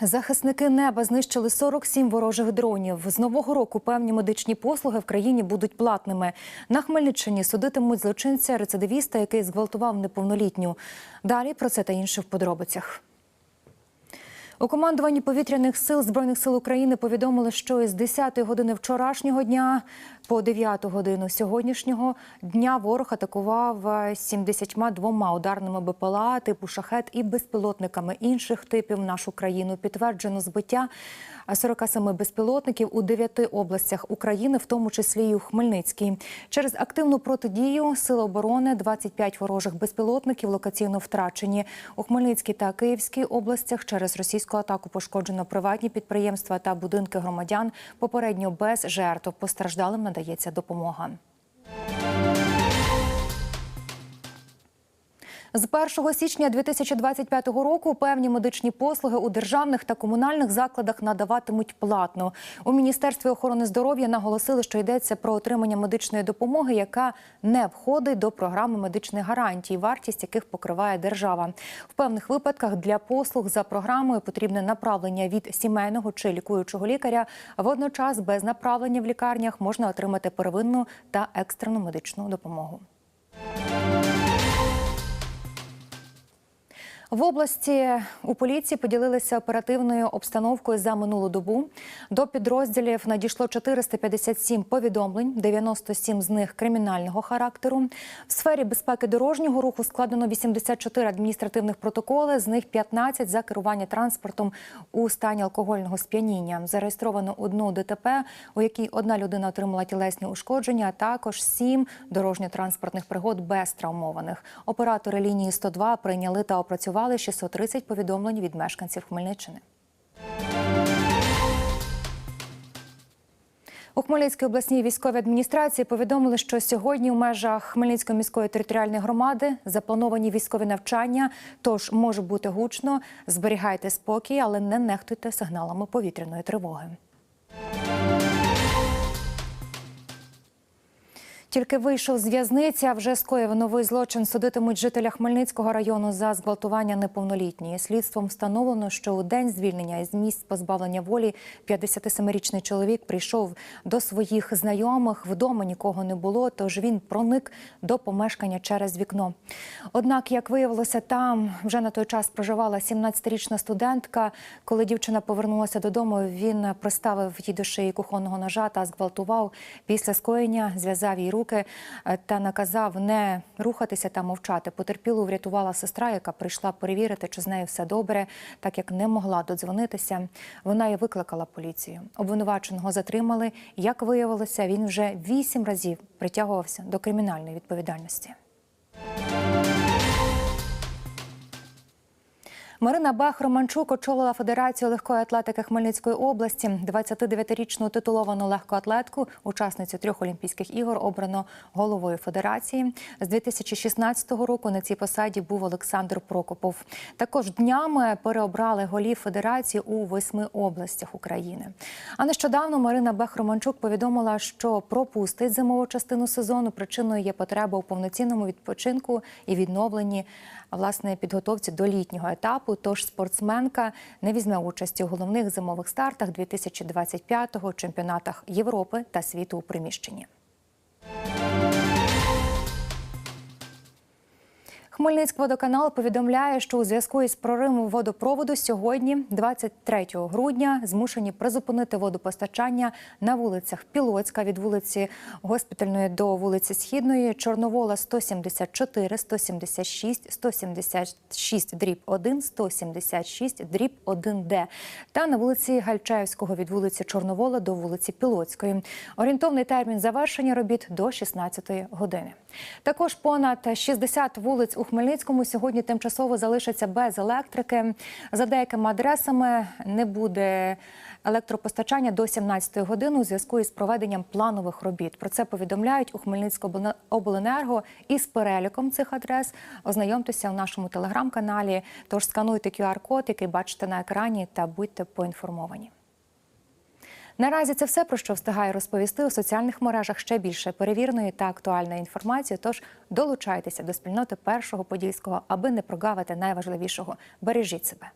Захисники неба знищили 47 ворожих дронів. З нового року певні медичні послуги в країні будуть платними. На Хмельниччині судитимуть злочинця рецидивіста, який зґвалтував неповнолітню. Далі про це та інше в подробицях. У командуванні повітряних сил збройних сил України повідомили, що із 10-ї години вчорашнього дня по 9 годину сьогоднішнього дня ворог атакував 72 ударними БПЛА типу шахет і безпілотниками інших типів нашу країну. Підтверджено збиття 47 безпілотників у 9 областях України, в тому числі і у Хмельницькій. Через активну протидію Сили оборони 25 ворожих безпілотників локаційно втрачені у Хмельницькій та Київській областях. Через російську атаку пошкоджено приватні підприємства та будинки громадян. Попередньо без жертв постраждалим надається допомога. З 1 січня 2025 року певні медичні послуги у державних та комунальних закладах надаватимуть платно. У міністерстві охорони здоров'я наголосили, що йдеться про отримання медичної допомоги, яка не входить до програми медичних гарантій, вартість яких покриває держава. В певних випадках для послуг за програмою потрібне направлення від сімейного чи лікуючого лікаря. Водночас без направлення в лікарнях можна отримати первинну та екстрену медичну допомогу. В області у поліції поділилися оперативною обстановкою за минулу добу. До підрозділів надійшло 457 повідомлень, 97 з них кримінального характеру. В сфері безпеки дорожнього руху складено 84 адміністративних протоколи, з них 15 за керування транспортом у стані алкогольного сп'яніння. Зареєстровано одну ДТП, у якій одна людина отримала тілесні ушкодження, а також сім дорожньо-транспортних пригод без травмованих. Оператори лінії 102 прийняли та опрацювали 630 повідомлень від мешканців Хмельниччини. У Хмельницькій обласній військовій адміністрації повідомили, що сьогодні у межах Хмельницької міської територіальної громади заплановані військові навчання. Тож може бути гучно. Зберігайте спокій, але не нехтуйте сигналами повітряної тривоги. Тільки вийшов з в'язниці, а вже скоїв новий злочин. Судитимуть жителя Хмельницького району за зґвалтування неповнолітньої. Слідством встановлено, що у день звільнення із місць позбавлення волі 57-річний чоловік прийшов до своїх знайомих. Вдома нікого не було, тож він проник до помешкання через вікно. Однак, як виявилося, там вже на той час проживала 17-річна студентка. Коли дівчина повернулася додому, він приставив їй до шиї кухонного ножа та зґвалтував. Після скоєння зв'язав їй руки руки та наказав не рухатися та мовчати. Потерпілу врятувала сестра, яка прийшла перевірити, чи з нею все добре, так як не могла додзвонитися. Вона і викликала поліцію. Обвинуваченого затримали. Як виявилося, він вже вісім разів притягувався до кримінальної відповідальності. Марина Бах-Романчук очолила Федерацію легкої атлетики Хмельницької області. 29-річну титуловану легкоатлетку, учасницю трьох Олімпійських ігор, обрано головою федерації. З 2016 року на цій посаді був Олександр Прокопов. Також днями переобрали голів федерації у восьми областях України. А нещодавно Марина Бах-Романчук повідомила, що пропустить зимову частину сезону. Причиною є потреба у повноцінному відпочинку і відновленні власне підготовці до літнього етапу. Тож спортсменка не візьме участі у головних зимових стартах 2025-го, чемпіонатах Європи та світу у приміщенні. Хмельницькводоканал повідомляє, що у зв'язку із проривом водопроводу сьогодні, 23 грудня, змушені призупинити водопостачання на вулицях Пілоцька від вулиці Госпітальної до вулиці Східної, Чорновола 174, 176, 176 дріб 1, 176 дріб 1 Д та на вулиці Гальчаївського від вулиці Чорновола до вулиці Пілоцької. Орієнтовний термін завершення робіт до 16 години. Також понад 60 вулиць у Хмельницькому сьогодні тимчасово залишаться без електрики. За деякими адресами не буде електропостачання до 17 години у зв'язку із проведенням планових робіт. Про це повідомляють у Хмельницькобленерго із переліком цих адрес. Ознайомтеся у нашому телеграм-каналі. Тож скануйте QR-код, який бачите на екрані, та будьте поінформовані. Наразі це все про що встигає розповісти у соціальних мережах ще більше перевірної та актуальної інформації. Тож долучайтеся до спільноти першого подільського, аби не прогавити найважливішого. Бережіть себе.